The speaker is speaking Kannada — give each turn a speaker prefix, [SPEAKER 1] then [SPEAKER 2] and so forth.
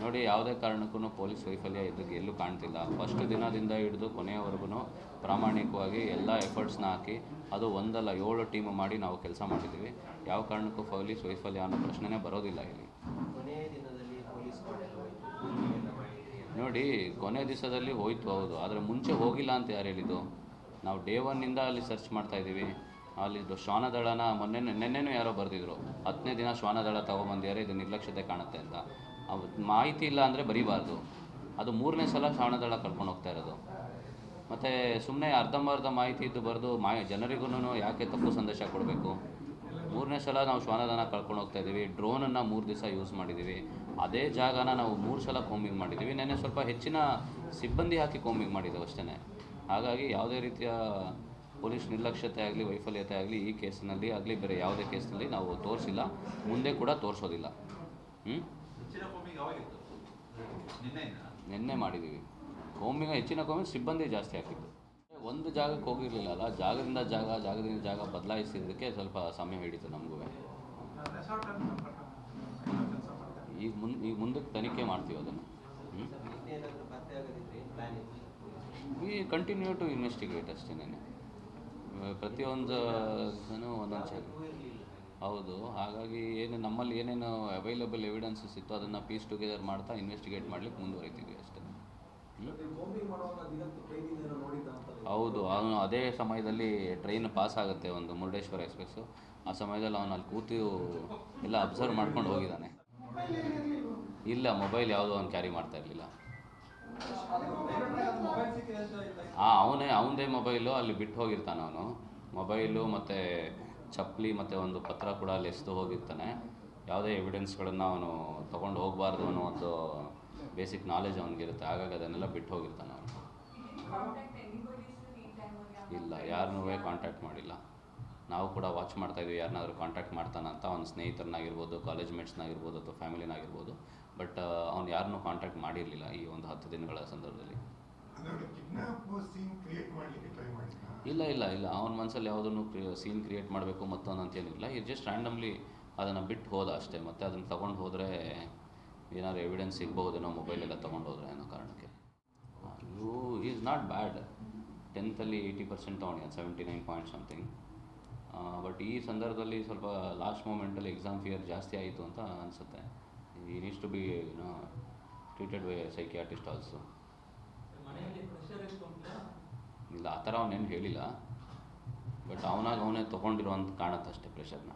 [SPEAKER 1] ನೋಡಿ ಯಾವುದೇ ಕಾರಣಕ್ಕೂ ಪೊಲೀಸ್ ವೈಫಲ್ಯ ಇದಕ್ಕೆ ಎಲ್ಲೂ ಕಾಣ್ತಿಲ್ಲ. ಫಸ್ಟ್ ದಿನದಿಂದ ಹಿಡಿದು ಕೊನೆಯವರೆಗೂ ಪ್ರಾಮಾಣಿಕವಾಗಿ ಎಲ್ಲ ಎಫರ್ಟ್ಸ್ನ ಹಾಕಿ ಅದು ಒಂದಲ್ಲ ಏಳು ಟೀಮ್ ಮಾಡಿ ನಾವು ಕೆಲಸ ಮಾಡಿದ್ದೀವಿ ಯಾವ ಕಾರಣಕ್ಕೂ ಪೊಲೀಸ್ ವೈಫಲ್ಯ ಅನ್ನೋ ಪ್ರಶ್ನೆನೇ ಬರೋದಿಲ್ಲ ಇಲ್ಲಿ. ನೋಡಿ ಕೊನೆ ದಿವಸದಲ್ಲಿ ಹೋಯ್ತು ಹೌದು. ಆದರೆ ಮುಂಚೆ ಹೋಗಿಲ್ಲ ಅಂತ ಯಾರು ಹೇಳಿದ್ದು? ನಾವು ಡೇ ಒನ್ನಿಂದ ಅಲ್ಲಿ ಸರ್ಚ್ ಮಾಡ್ತಾ ಇದ್ದೀವಿ ಅಲ್ಲಿ ಇದು ಶ್ವಾನದಳನ ಮೊನ್ನೆ ನೆನ್ನೆನೂ ಯಾರೋ ಬರೆದಿದ್ರು. ಹತ್ತನೇ ದಿನ ಶ್ವಾನದಳ ತೊಗೊಬಂದಿದ್ದಾರೆ, ಇದು ನಿರ್ಲಕ್ಷ್ಯತೆ ಕಾಣುತ್ತೆ ಅಂತ. ಮಾಹಿತಿ ಇಲ್ಲ ಅಂದರೆ ಬರೀಬಾರ್ದು. ಅದು ಮೂರನೇ ಸಲ ಶ್ವಾನದಳ ಕರ್ಕೊಂಡು ಹೋಗ್ತಾ ಇರೋದು. ಮತ್ತು ಸುಮ್ಮನೆ ಅರ್ಧಂಬರ್ಧ ಮಾಹಿತಿ ಇದ್ದು ಬರೆದು ಮಾ ಜನರಿಗೂ ಯಾಕೆ ತಪ್ಪು ಸಂದೇಶ ಕೊಡಬೇಕು? ಮೂರನೇ ಸಲ ನಾವು ಶ್ವಾನದನ ಕಳ್ಕೊಂಡು ಹೋಗ್ತಾ ಇದ್ದೀವಿ, ಡ್ರೋನನ್ನು ಮೂರು ದಿವಸ ಯೂಸ್ ಮಾಡಿದ್ದೀವಿ. ಅದೇ ಜಾಗನ ನಾವು ಮೂರು ಸಲ ಕೋಮಿಂಗ್ ಮಾಡಿದ್ದೀವಿ. ನೆನ್ನೆ ಸ್ವಲ್ಪ ಹೆಚ್ಚಿನ ಸಿಬ್ಬಂದಿ ಹಾಕಿ ಕೋಮಿಂಗ್ ಮಾಡಿದ್ದೇವೆ ಅಷ್ಟೇ ಹಾಗಾಗಿ ಯಾವುದೇ ರೀತಿಯ ಪೊಲೀಸ್ ನಿರ್ಲಕ್ಷ್ಯತೆ ಆಗಲಿ, ವೈಫಲ್ಯತೆ ಆಗಲಿ ಈ ಕೇಸಿನಲ್ಲಿ ಆಗಲಿ, ಬೇರೆ ಯಾವುದೇ ಕೇಸ್ನಲ್ಲಿ ನಾವು ತೋರಿಸಿಲ್ಲ. ಮುಂದೆ ಕೂಡ ತೋರಿಸೋದಿಲ್ಲ. ಹ್ಞೂ ನಿನ್ನೆ ಮಾಡಿದ್ದೀವಿ ಕೋಮಿಂಗ್ ಹೆಚ್ಚಿನ ಕೋಮಿಂಗ್ ಸಿಬ್ಬಂದಿ ಜಾಸ್ತಿ ಹಾಕಿದ್ದು ಒಂದು ಜಾಗಕ್ಕೆ ಹೋಗಿರಲಿಲ್ಲ ಅಲ್ಲ, ಜಾಗದಿಂದ ಜಾಗ ಜಾಗದಿಂದ ಜಾಗ ಬದಲಾಯಿಸಿದ್ದಕ್ಕೆ ಸ್ವಲ್ಪ ಸಮಯ ಹಿಡಿತು ನಮಗೂ. ಈಗ ಮುಂದೆ ಈಗ ಮುಂದಕ್ಕೆ ತನಿಖೆ ಮಾಡ್ತೀವಿ ಅದನ್ನು. ವಿ ಕಂಟಿನ್ಯೂ ಟು ಇನ್ವೆಸ್ಟಿಗೇಟ್ ಅಷ್ಟೇನೆ ಪ್ರತಿಯೊಂದು ಒಂದೊಂದು ಚೆನ್ನಾಗಿ ಹೌದು, ಹಾಗಾಗಿ ಏನು ನಮ್ಮಲ್ಲಿ ಏನೇನು ಅವೈಲಬಲ್ ಎವಿಡೆನ್ಸಸ್ ಇತ್ತು ಅದನ್ನು ಪೀಸ್ ಟುಗೆದರ್ ಮಾಡ್ತಾ ಇನ್ವೆಸ್ಟಿಗೇಟ್ ಮಾಡ್ಲಿಕ್ಕೆ ಮುಂದುವರಿತೀವಿ ಅಷ್ಟೇ. ಹೌದು, ಅವನು ಅದೇ ಸಮಯದಲ್ಲಿ ಟ್ರೈನ್ ಪಾಸ್ ಆಗುತ್ತೆ ಒಂದು ಮುರುಡೇಶ್ವರ ಎಕ್ಸ್ಪ್ರೆಸ್ಸು ಆ ಸಮಯದಲ್ಲಿ ಅವನು ಅಲ್ಲಿ ಕೂತು ಎಲ್ಲ ಅಬ್ಸರ್ವ್ ಮಾಡ್ಕೊಂಡು ಹೋಗಿದ್ದಾನೆ. ಇಲ್ಲ ಮೊಬೈಲ್ ಯಾವುದೋ ಅವ್ನು ಕ್ಯಾರಿ ಮಾಡ್ತಾ ಇರಲಿಲ್ಲ. ಹಾಂ ಅವನೇ, ಅವನದೇ ಮೊಬೈಲು, ಅಲ್ಲಿ ಬಿಟ್ಟು ಹೋಗಿರ್ತಾನೆ ಅವನು. ಮೊಬೈಲು ಮತ್ತು ಚಪ್ಪಲಿ ಮತ್ತು ಒಂದು ಪತ್ರ ಕೂಡ ಅಲ್ಲಿ ಎಸ್ದು ಹೋಗಿರ್ತಾನೆ. ಯಾವುದೇ ಎವಿಡೆನ್ಸ್ಗಳನ್ನು ಅವನು ತೊಗೊಂಡು ಹೋಗಬಾರ್ದು ಅನ್ನೋ ಒಂದು ಬೇಸಿಕ್ ನಾಲೆಜ್ ಅವನಿಗಿರುತ್ತೆ. ಹಾಗಾಗಿ ಅದನ್ನೆಲ್ಲ ಬಿಟ್ಟು ಹೋಗಿರ್ತಾನೆ ಅವನು. ಇಲ್ಲ, ಯಾರನ್ನೂ ಕಾಂಟ್ಯಾಕ್ಟ್ ಮಾಡಿಲ್ಲ. ನಾವು ಕೂಡ ವಾಚ್ ಮಾಡ್ತಾ ಇದ್ವಿ ಯಾರನ್ನಾದ್ರೂ ಕಾಂಟ್ಯಾಕ್ಟ್ ಮಾಡ್ತಾನಂತ ಅವ್ನ ಸ್ನೇಹಿತರನ್ನಾಗಿರ್ಬೋದು ಕಾಲೇಜ್ ಮೇಟ್ಸ್ನಾಗಿರ್ಬೋದು ಅಥವಾ ಫ್ಯಾಮಿಲಿನಾಗಿರ್ಬೋದು ಬಟ್ ಅವ್ನು ಯಾರನ್ನೂ ಕಾಂಟ್ಯಾಕ್ಟ್ ಮಾಡಿರಲಿಲ್ಲ ಈ ಒಂದು ಹತ್ತು ದಿನಗಳ ಸಂದರ್ಭದಲ್ಲಿ. ಇಲ್ಲ ಇಲ್ಲ ಇಲ್ಲ. ಅವನ ಮನಸ್ಸಲ್ಲಿ ಯಾವುದನ್ನು ಸೀನ್ ಕ್ರಿಯೇಟ್ ಮಾಡಬೇಕು ಮತ್ತೊಂದು ಅಂತೇನಿಲ್ಲ. ಇದು ಜಸ್ಟ್ ರ್ಯಾಂಡಮ್ಲಿ ಅದನ್ನು ಬಿಟ್ಟು ಹೋದ ಅಷ್ಟೇ. ಮತ್ತೆ ಅದನ್ನು ತೊಗೊಂಡು ಹೋದರೆ ಏನಾದ್ರು ಎವಿಡೆನ್ಸ್ ಸಿಗ್ಬೋದೇನೋ ಮೊಬೈಲೆಲ್ಲ ತೊಗೊಂಡು ಹೋದ್ರೆ ಅನ್ನೋ ಕಾರಣಕ್ಕೆ. ಯು ಈಸ್ ನಾಟ್ ಬ್ಯಾಡ್ ಟೆಂತಲ್ಲಿ eighty percent ತೊಗೊಂಡಿದ್ದಾನೆ seventy nine point something but ಈ ಸಂದರ್ಭದಲ್ಲಿ ಸ್ವಲ್ಪ ಲಾಸ್ಟ್ ಮೂಮೆಂಟಲ್ಲಿ ಎಕ್ಸಾಮ್ ಫಿಯರ್ ಜಾಸ್ತಿ ಆಯಿತು ಅಂತ ಅನಿಸುತ್ತೆ. ಈ needs to be you know treated by psychiatrist also ಇಲ್ಲ ಆ ಥರ ಅವನೇನು ಹೇಳಿಲ್ಲ. ಬಟ್ ಅವನಾಗ ಅವನೇ ತೊಗೊಂಡಿರೋ ಅಂತ ಕಾಣುತ್ತೆ ಅಷ್ಟೇ ಪ್ರೆಷರ್ನ